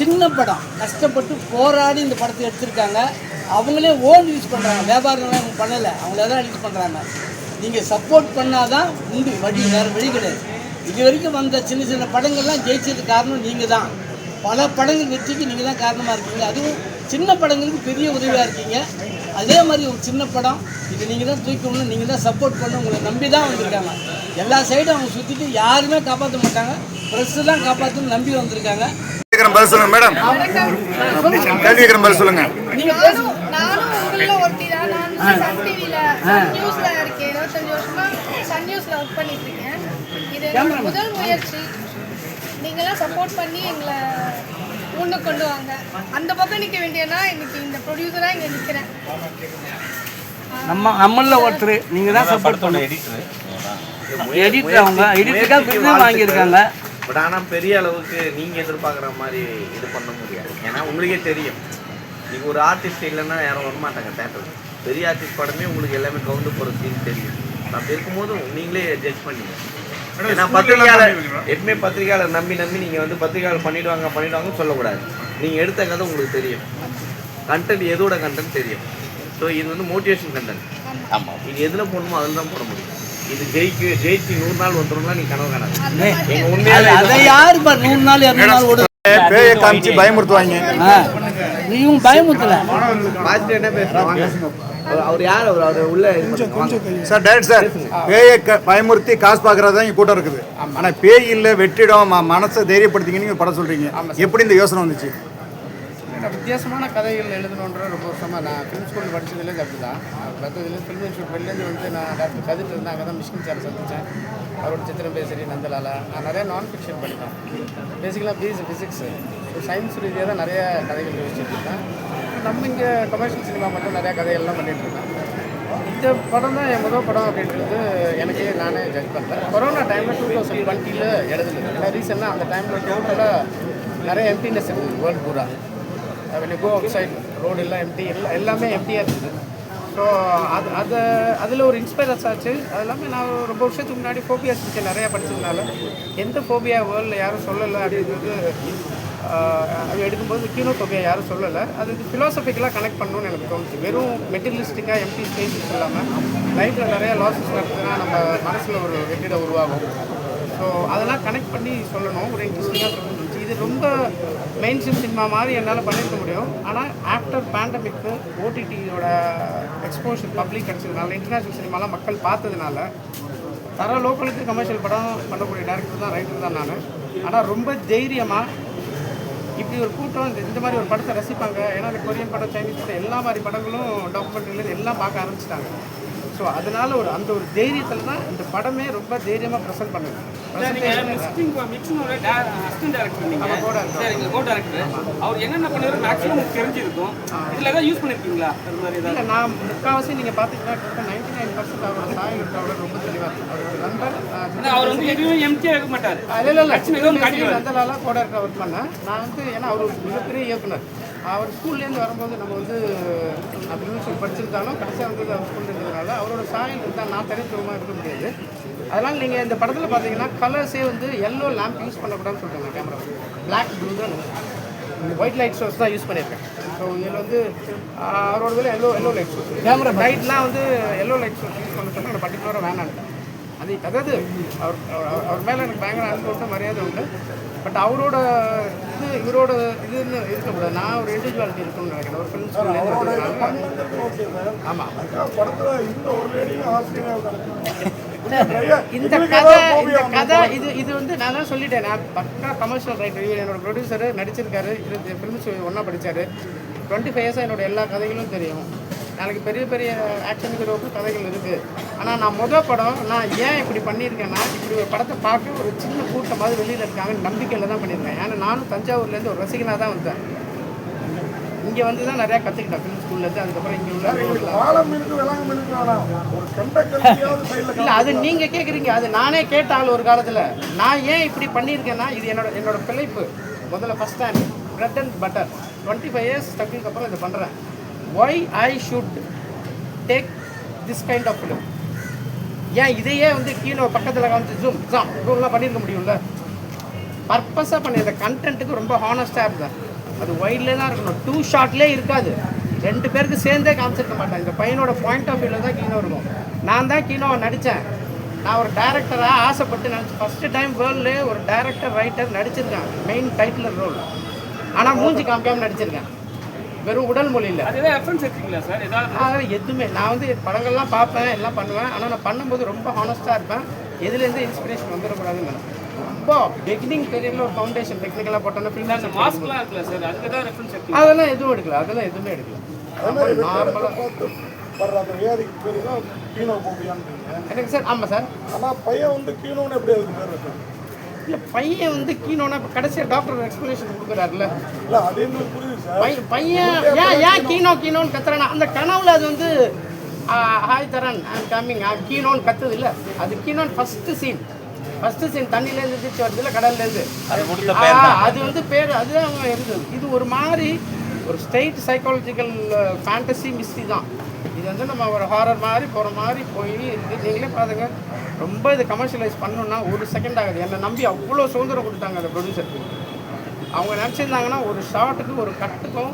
சின்ன படம். கஷ்டப்பட்டு போராடி இந்த படத்தை எடுத்திருக்காங்க. அவங்களே ஓன் யூஸ் பண்ணுறாங்க வியாபாரம் அவங்க பண்ணலை. அவங்களே தான் யூஸ் பண்ணுறாங்க நீங்கள் சப்போர்ட் பண்ணாதான் உண்டு. வழி வேறு வழி கிடையாது. இது வரைக்கும் வந்த சின்ன சின்ன படங்கள்லாம் ஜெயிச்சதுக்கு காரணம் நீங்கள் தான் பல படங்கள் வெற்றிக்கு நீங்கள் தான் காரணமாக இருக்கீங்க. அதுவும் சின்ன படங்களுக்கு பெரிய உதவியாக இருக்கீங்க. அதே மாதிரி ஒரு சின்ன படம் இது நீங்கள் தான் தூக்கணும்னு நீங்கள் தான் சப்போர்ட் பண்ண உங்களை நம்பி தான் வந்திருக்காங்க. எல்லா சைடும் அவங்க சுற்றிட்டு யாருமே காப்பாற்ற மாட்டாங்க. ப்ரெஸ்ஸு தான் காப்பாற்றணும்னு நம்பி வந்திருக்காங்க. கேட்குறேன் பதில் சொல்லுங்க மேடம் கேள்வி கேட்குறேன் பதில் சொல்லுங்க. நீங்கள் பேசுங்க நானும் நானும் உங்கள ஒருத்தி தான். நான் சன் டிவில சன் நியூஸ்ல இருக்கேன். இருபத்தஞ்சு வருஷமா சன் நியூஸ்ல ஒர்க் பண்ணிட்டு இருக்கேன். இது என்னோட முதல் முயற்சி. நீங்களாம் சப்போர்ட் பண்ணி எங்களை முன்னுக்கு கொண்டு வாங்க. அந்த பக்கம் நிற்க வேண்டியனா இன்னைக்கு இந்த ப்ரொடியூசராக இங்கே நிற்கிறேன் நம்ம நம்மளில் ஒருத்தர். நீங்கள் தான் சப்போர்ட் பண்ணணும். எடிட்டர் அவங்க. எடிட்டருக்காக விருது வாங்கியிருக்காங்க. பட் ஆனால் பெரிய அளவுக்கு நீங்கள் எதிர்பார்க்குற மாதிரி இது பண்ண முடியாது. ஏன்னா உங்களுக்கே தெரியும். நீங்கள் ஒரு ஆர்டிஸ்ட் இல்லைன்னா யாரும் வரமாட்டாங்க தேட்டருக்கு பெரிய ஆர்டிஸ்ட் படமே உங்களுக்கு எல்லாமே கவுண்டு போகிற சீன் தெரியும் அப்படி இருக்கும்போது நீங்களே ஜட்ஜ் பண்ணீங்க. ஏன்னா பத்திரிகையாளர் எப்பவுமே பத்திரிகையாளர் நம்பி நம்பி நீங்கள் வந்து பத்திரிகையாளர் பண்ணிடுவாங்க பண்ணிடுவாங்கன்னு சொல்லக்கூடாது. நீங்கள் எடுத்த கதை உங்களுக்கு தெரியும். கண்டென்ட் எதோட கண்டென்ட் தெரியும். ஸோ இது வந்து மோட்டிவேஷன் கண்டென்ட் ஆமாம் இது எதில் போடணுமோ அதில் தான் போட முடியும். இது ஜெயிக்கு ஜெயிச்சு நூறு நாள் வந்துடும்னா நீ கனவு காணாது. அது யார் இப்போ நூறு நாள் இரநூறு நாள் ஓடு பேயை காமிச்சு பயமுறுத்துவாங்க. நீயும் பயமுத்தல பார்த்துட்டு என்ன பேசுறாங்க அவர் யார்? அவர் அவர் உள்ள. சார் டேரக்ட் சார் பேயை க- பயமுறுத்தி காசு பார்க்கறதா இங்கே கூட்டம் இருக்குது. ஆனால் பேய் இல்லை வெற்றிடம் மனசை தைரியப்படுத்திங்கன்னு நீங்க படம் சொல்றீங்க. எப்படி இந்த யோசனை வந்துச்சு? நான் வித்தியாசமான கதைகள் எழுதணுன்ற ரொம்ப வருஷமாக நான் ஃபிலிம் ஸ்கூல் படித்ததுலேருந்து அப்படி தான் மற்றதுலேருந்து ஃபிலிம் இன்ஸ்டியூட் வந்து நான் டாக்டர் கதிர் இருந்தேன் அங்கே தான் மிஷின் சார் சந்தித்தேன் அவரோட சித்திரம் பேசரி நந்தலாலா. நான் நிறைய நான் ஃபிக்ஷன் படித்தேன் பேசிக்கலாக பிஎஸ் ஃபிசிக்ஸு ஸோ சயின்ஸ் ரீதியாக தான் நிறைய கதைகள் யோசிச்சுட்ருக்கேன் நம்ம இங்கே கமர்ஷியல் சினிமா மட்டும் நிறையா கதைகள்லாம் பண்ணிட்டு இந்த படம் தான் என் முதல் படம் அப்படின்றது எனக்கே நானே ஜட்ஜ் பண்ணுறேன் கொரோனா டைமில் டூ தௌசண்ட் டுவெண்ட்டியில் எழுதுனது. ஏன்னா ரீசெண்டாக அந்த டைமில் டோட்டலாக நிறைய எம்டினஸ் இருக்குது வேர்ல்டு பூரா. When go outside road எல்லாம் எம்டி எல்லாம் எல்லாமே எம்டியாக இருக்குது ஸோ அது அதை அதில் ஒரு இன்ஸ்பைரஸ் ஆச்சு. அது இல்லாமல் நான் ரொம்ப வருஷத்துக்கு முன்னாடி ஃபோபியாஸ் பற்றி நிறையா படிச்சதுனால. எந்த ஃபோபியா வேர்ல்டில் யாரும் சொல்லலை அப்படின்றது அது எடுக்கும்போது கீனோஃபோபியா யாரும் சொல்லலை. அது ஃபிலாசபிக்கலாக கனெக்ட் பண்ணணும்னு எனக்கு தோணுச்சு. வெறும் மெட்டீரியலிஸ்டிக்காக எம்டி ஸ்பேசஸ் இல்லாமல் லைஃப்பில் நிறையா லாசஸ் நடக்குதுன்னா நம்ம மனசில் ஒரு வெற்றிடம் உருவாகும். ஸோ அதெல்லாம் கனெக்ட் பண்ணி சொல்லணும். ஒரு இன்ட்ரெஸ்டிங்காக சொல்லணும் இது ரொம்ப மெயின் ஸ்ட்ரீம் சினிமா மாதிரி என்னால் பண்ணியிருக்க முடியும். ஆனால் ஆஃப்டர் பேண்டமிக்கு ஓடிடியோட எக்ஸ்போஷர் பப்ளிக் கிடச்சதுனால இன்டர்நேஷ்னல் சினிமாலாம் மக்கள் பார்த்ததுனால தர லோக்கலுக்கு கமர்ஷியல் படம் பண்ணக்கூடிய டேரக்டர் தான் ரைட்டர் தான் நான். ஆனால் ரொம்ப தைரியமாக இப்படி ஒரு கூட்டம் இந்த- மாதிரி ஒரு படத்தை ரசிப்பாங்க. ஏன்னா இந்த கொரியன் படம் சைனீஸ் படம் எல்லா மாதிரி படங்களும் டாக்குமெண்ட்ரிலேருந்து எல்லாம் பார்க்க ஆரம்பிச்சிட்டாங்க. ஸோ அதனால ஒரு அந்த ஒரு தைரியத்தில் தான் இந்த படமே ரொம்ப தைரியமாக ப்ரெசென்ட் பண்ணுது. அவர் என்னென்ன பண்ணுவாரு மேக்ஸிமம் தெரிஞ்சிருக்கும். இதுல ஏதாவது யூஸ் ஏதாவது? இல்லை நான் முக்கால்வாசி நீங்கள் பார்த்தீங்கன்னா நைன்டி நைன் பர்சன்ட் அவரோட இருக்கவரோட ரொம்ப தெளிவாக இருக்கும் நண்பர் அவர் வந்து எதுவும் எம்டியா இருக்க மாட்டாரு. இல்லை இல்லை லட்சுமி. நந்தலாலாம் கூட இருக்க ஒர்க் பண்ணேன். நான் வந்து ஏன்னா அவர் மிகப்பெரிய இயக்குனர். அவர் ஸ்கூல்லேருந்து வரும்போது நம்ம வந்து நான் யூனிவர்சிட்டி படிச்சிருந்தாலும் கடைசியாக வந்து அவர் ஸ்கூலில் இருந்ததுனால அவரோட சாயல் இருந்தால் நான் தனித்துவமாக இருக்க முடியாது. அதனால் நீங்கள் இந்த படத்தில் பார்த்தீங்கன்னா கலர்ஸே வந்து எல்லோ லேம்ப் யூஸ் பண்ணக்கூடாதுன்னு சொல்கிறாங்க கேமரா பிளாக் ப்ளூ தான் ஒயிட் லைட் சோர்ஸ் தான் யூஸ் பண்ணியிருக்கேன் ஸோ இதில் வந்து அவரோட yellow yellow light source camera லைட்லாம் வந்து எல்லோ லைட் சோர்ஸ் யூஸ் பண்ண சொன்னால் பர்டிகுலராக வேணான்ட்டேன் அது அதாவது அவர் அவர் மேலே எனக்கு பயங்கர அன்பு உண்டு மரியாதை உண்டு. பட் அவரோட இது இவரோட இதுன்னு இருக்கக்கூடாது. நான் ஒரு இண்டிவிஜுவாலிட்டி இருக்கும்னு நினைக்கிறேன். ஒரு வந்ததுனால ஆமாம் இந்த கதை இந்த கதை இது இது வந்து நான் தான் சொல்லிட்டேன். நான் பக்கா கமர்ஷியல் ரைட்டர் இவர் என்னோட ப்ரொடியூசர் நடிச்சிருக்காரு. இது ஃபிலிம்ஸ் ஒன்றா படித்தார் டுவெண்ட்டி ஃபைவ் இயர்ஸாக என்னோட எல்லா கதைகளும் தெரியும். நாளைக்கு பெரிய பெரிய ஆக்ஷன் ஹீரோவுக்கு கதைகள் இருக்குது ஆனால் நான் முதல் படம் நான் ஏன் இப்படி பண்ணியிருக்கேன்னா இப்படி ஒரு படத்தை பார்க்க ஒரு சின்ன கூட்டமாவது வெளியில் இருக்காங்க நம்பிக்கையில் தான் பண்ணியிருக்கேன் ஏன்னா நானும் தஞ்சாவூர்லேருந்து ஒரு ரசிகனாக தான் வந்தேன். இங்கே வந்து தான் நிறையா கற்றுக்கிட்டேன் ஃபிலிம் ஸ்கூல்லேருந்து அதுக்கப்புறம் இங்கே உள்ள இல்லை அது நீங்கள் கேட்குறீங்க அது நானே கேட்ட ஆள் ஒரு காலத்தில். நான் ஏன் இப்படி பண்ணியிருக்கேன்னா இது என்னோட என்னோட பிழைப்பு. முதல்ல first time bread and butter twenty five years ஸ்டக்குக்கு அப்புறம் இதை பண்ணுறேன் why I should take this kind of film ஏன் இதையே வந்து கீழே பக்கத்தில் காமிச்சு ஜூம் ஜாம் ஜூம்லாம் பண்ணியிருக்க முடியும்ல? பர்பஸாக பண்ணி இந்த கண்டென்ட்டுக்கு ரொம்ப ஹானஸ்ட்டாக இருந்தேன் அது ஒயிட்லேயே தான் இருக்கணும். டூ ஷாட்லேயே இருக்காது. ரெண்டு பேருக்கு சேர்ந்தே காமிச்சிருக்க மாட்டேன் இந்த பையனோட பாயிண்ட் ஆஃப் வியூவில் தான் கீனோ இருக்கும். நான் தான் கீனோவை நடித்தேன். நான் ஒரு டேரக்டராக ஆசைப்பட்டு நினச்சி ஃபஸ்ட்டு டைம் வேர்ல்டு ஒரு டேரக்டர் ரைட்டர் நடிச்சிருக்கேன். மெயின் டைட்டில் ரோல் ஆனால் மூஞ்சி காமிக்காமல் நடிச்சிருக்கேன். வெறும் உடல் மொழியில் அது ஏதாவது ரெஃபரன்ஸ் எடுத்தீங்களா சார் ஏதாவது அதெல்லாம் எதுவுமே. நான் வந்து படங்கள்லாம் பார்ப்பேன் எல்லாம் பண்ணுவேன். ஆனால் நான் பண்ணும்போது ரொம்ப ஹானஸ்ட்டாக இருப்பேன். எதுலேருந்து இன்ஸ்பிரேஷன் வந்துடக்கூடாதுன்னு. ரொம்ப பிகினிங் பீரியடில் ஒரு ஃபவுண்டேஷன் டெக்னிக்கலாக போட்டோன்னா மாஸ்க்லாம் இருக்குல்ல சார் அதுக்கு ஏதாவது ரெஃபரன்ஸ் எடுத்தீங்க அதெல்லாம் எதுவும் எடுக்கல. அதெல்லாம் எதுவுமே எடுக்கல. நார்மலாக வர்ற அந்த வியாதிக்கு பேர் தான் கீனோ போபியான்னு எனக்கு சார் ஆமாம் சார் ஆனால் பையன் வந்து கீனோன்னு எப்படி அதுக்கு பேர் வச்சான் இல்லை பையன் வந்து கீனோனா இப்போ கடைசியாக டாக்டர் எக்ஸ்ப்ளனேஷன் கொடுக்குறாருல்ல இல்லை அது எங்களுக்கு புரியுது சார். பையன் பையன் ஏன் ஏன் கீனோ கீனோன்னு கத்துறானா? அந்த கனவுல அது வந்து ஆ, hi Dharan I'm coming I'm கீனோன்னு கத்துது இல்லை. அது கீனோன்னு ஃபஸ்ட்டு சீன் ஃபஸ்ட்டு சீன் தண்ணியிலேருந்து திருச்சி வருது இல்லை கடல்லேருந்து அது ஆ, வந்து பேர் அதுதான் அவன் இருந்தது. இது ஒரு மாதிரி ஒரு ஸ்டேட் சைக்காலஜிக்கல் ஃபேண்டசி மிஸ்ட்ரி தான். இது வந்து நம்ம ஒரு ஹாரர் மாதிரி போகிற மாதிரி போய் இருக்கு நீங்களே பாருங்க. ரொம்ப இது கமர்ஷியலைஸ் பண்ணணும்னா ஒரு செகண்ட் ஆகுது. என்னை நம்பி அவ்வளோ சுதந்திரம் கொடுத்தாங்க அந்த ப்ரொடியூசருக்கு அவங்க நினச்சிருந்தாங்கன்னா ஒரு ஷார்ட்டுக்கும் ஒரு கட்டுக்கும்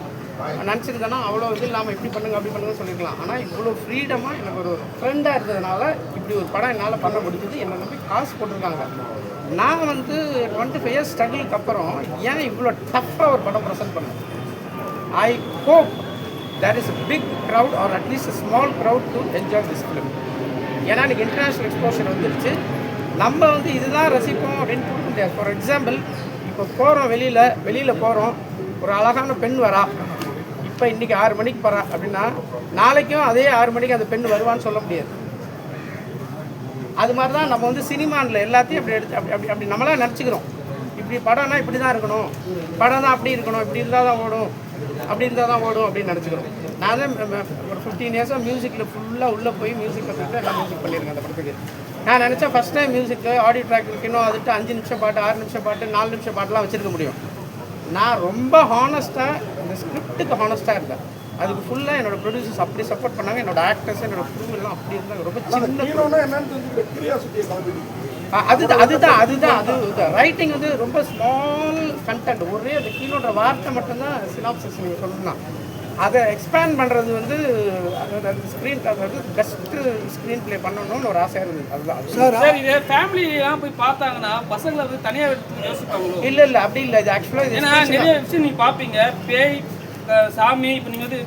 நினச்சிருந்தேன்னா அவ்வளோ இது இல்லாமல் இப்படி பண்ணுங்க அப்படி பண்ணுங்க சொல்லிக்கலாம் ஆனால் இவ்வளோ ஃப்ரீடமாக எனக்கு ஒரு ஃப்ரெண்டாக இருந்ததுனால இப்படி ஒரு படம் என்னால் பண்ண முடிஞ்சது. என்னை நம்பி காசு போட்டிருக்காங்க. நான் வந்து டுவெண்ட்டி ஃபைவ் இயர்ஸ் ஸ்ட்ரகிளுக்கு அப்புறம் ஏன் இவ்வளோ டஃப்பாக ஒரு படம் ப்ரெசென்ட் பண்ணேன்? I hope there is big crowd or at least small crowd to enjoy this film ஏன்னா எனக்கு இன்டர்நேஷ்னல் எக்ஸ்போஷர் வந்துருச்சு. நம்ம வந்து இதுதான் ரசிப்போம் அப்படின்னு கொடுக்க முடியாது. ஃபார் எக்ஸாம்பிள் இப்போ போகிறோம் வெளியில் வெளியில் போகிறோம் ஒரு அழகான பெண் வரா. இப்போ இன்றைக்கி ஆறு மணிக்கு போகிறா அப்படின்னா நாளைக்கும் அதே ஆறு மணிக்கு அந்த பெண் வருவான்னு சொல்ல முடியாது. அது மாதிரி தான் நம்ம வந்து சினிமானில் எல்லாத்தையும் அப்படி எடுத்து அப்படி அப்படி அப்படி நம்மளாம் நினச்சிக்கிறோம். இப்படி படம்னா இப்படி தான் இருக்கணும். படம் தான் அப்படி இருக்கணும். இப்படி இருந்தால் தான் ஓடும். அப்படி இருந்தால் தான் ஓடும் அப்படின்னு நினச்சிக்கிறோம். நான் தான் ஒரு ஃபிஃப்டீன் இயர்ஸாக மியூசிக்கில் ஃபுல்லாக உள்ளே போய் மியூசிக் கற்றுக்கிட்டு எல்லாம் மியூசிக் பண்ணியிருக்கேன் அந்த படத்துக்கு. நான் நினச்சேன் ஃபஸ்ட் டைம் மியூசிக்கு ஆடியோ ட்ராக் இருக்கணும் அதுட்டு அஞ்சு நிமிஷம் பாட்டு ஆறு நிமிஷம் பாட்டு நாலு நிமிஷம் பாட்டுலாம் வச்சிருக்க முடியும். நான் ரொம்ப ஹானஸ்ட்டாக இந்த ஸ்கிரிப்டுக்கு ஹானஸ்ட்டாக இருந்தேன். அதுக்கு ஃபுல்லாக என்னோட ப்ரொடியூசர்ஸ் அப்படி சப்போர்ட் பண்ணாங்க. என்னோட ஆக்டர்ஸ் என்னோட எல்லாம் அப்படி இருந்தாங்க. ரொம்ப சின்ன அதுதான் அதுதான் அதுதான் அது ரைட்டிங் வந்து ரொம்ப ஸ்மால் கண்டென்ட் ஒரே அந்த கீழோட வார்த்தை மட்டும்தான் சினாப்சிஸ் நீங்கள் சொல்லணும் அதை எக்ஸ்பேண்ட் பண்ணுறது வந்து அதாவது அந்த ஸ்க்ரீன் அதாவது பெஸ்ட்டு ஸ்க்ரீன் ப்ளே பண்ணணும்னு ஒரு ஆசையாக இருந்தது. அதுதான் அது. சார் இது ஃபேமிலிலாம் போய் பார்த்தாங்கன்னா பசங்களை வந்து தனியாக எடுத்து யோசிப்பாங்களோ? இல்லை இல்லை. அப்படி இல்லை. இது ஆக்சுவலாக ஏன்னா நிறைய விஷயம் நீங்க பார்ப்பீங்க. பேய் சாமி இப்போ நீங்க வந்து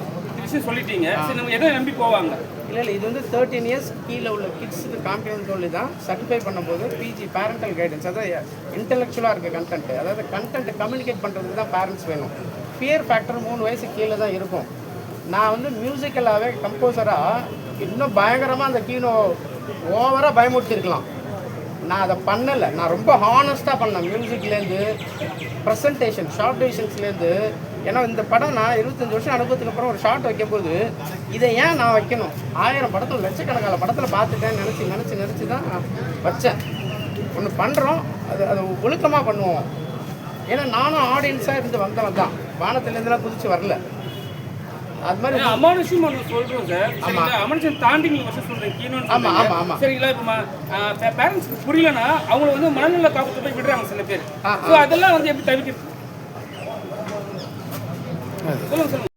விஷயம் சொல்லிட்டீங்க. சரி நம்ம எதை நம்பி போவாங்க. இல்லை இல்லை இது வந்து தேர்ட்டீன் இயர்ஸ் கீழே உள்ள கிட்ஸுக்கு காமிக்கணும்னு சொல்லி தான் சர்டிஃபை பண்ணும்போது பிஜி பேரண்டல் கைடன்ஸ் அதாவது இன்டெலெக்சுவலாக இருக்க கண்டென்ட் அதாவது கண்டென்ட் கம்யூனிகேட் பண்ணுறதுக்கு தான் பேரண்ட்ஸ் வேணும். ஃபியர் ஃபேக்டர் மூணு வயசு கீழே தான் இருக்கும். நான் வந்து மியூசிக்கலாகவே கம்போசராக இன்னும் பயங்கரமாக அந்த கீனோ ஓவராக பயமுறுத்திருக்கலாம். நான் அதை பண்ணலை. நான் ரொம்ப ஹானஸ்ட்டாக பண்ணேன். மியூசிக்லேருந்து ப்ரெசன்டேஷன் ஷார்ட் டிவிஷன்ஸ்லேருந்து ஏன்னா இந்த படம் நான் இருபத்தஞ்சு வருஷம் அனுபவத்துக்கு அப்புறம் ஒரு ஷார்ட் வைக்கும்போது இதை ஏன் நான் வைக்கணும்? ஆயிரம் படத்தில் லட்சக்கணக்கான படத்தில் பார்த்துட்டேன் நினச்சி நினச்சி நினச்சி தான் வச்சேன். ஒன்று பண்ணுறோம் அது அது ஒழுக்கமாக பண்ணுவோம். ஏன்னா நானும் ஆடியன்ஸாக இருந்து வந்தவன் தான். வானத்துலேருந்துலாம் குதிச்சு வரல. அது மாதிரி ஏன்னா, அமானுஷ்யம் ஒன்று சொல்றோம் சார் சரிங்களா? அமானுஷம் தாண்டி நீங்க விஷயம் சொல்றீங்க. கீழோன்னு ஆமா, சொல்றீங்க. ஆமா, ஆமா. சரிங்களா? இப்போ பேரண்ட்ஸ்க்கு புரியலன்னா அவங்கள வந்து மனநல காப்பத்தை போய் விடுறாங்க சில பேர். ஸோ அதெல்லாம் வந்து எப்படி தவிர்க்கிறது சொல்லுங்க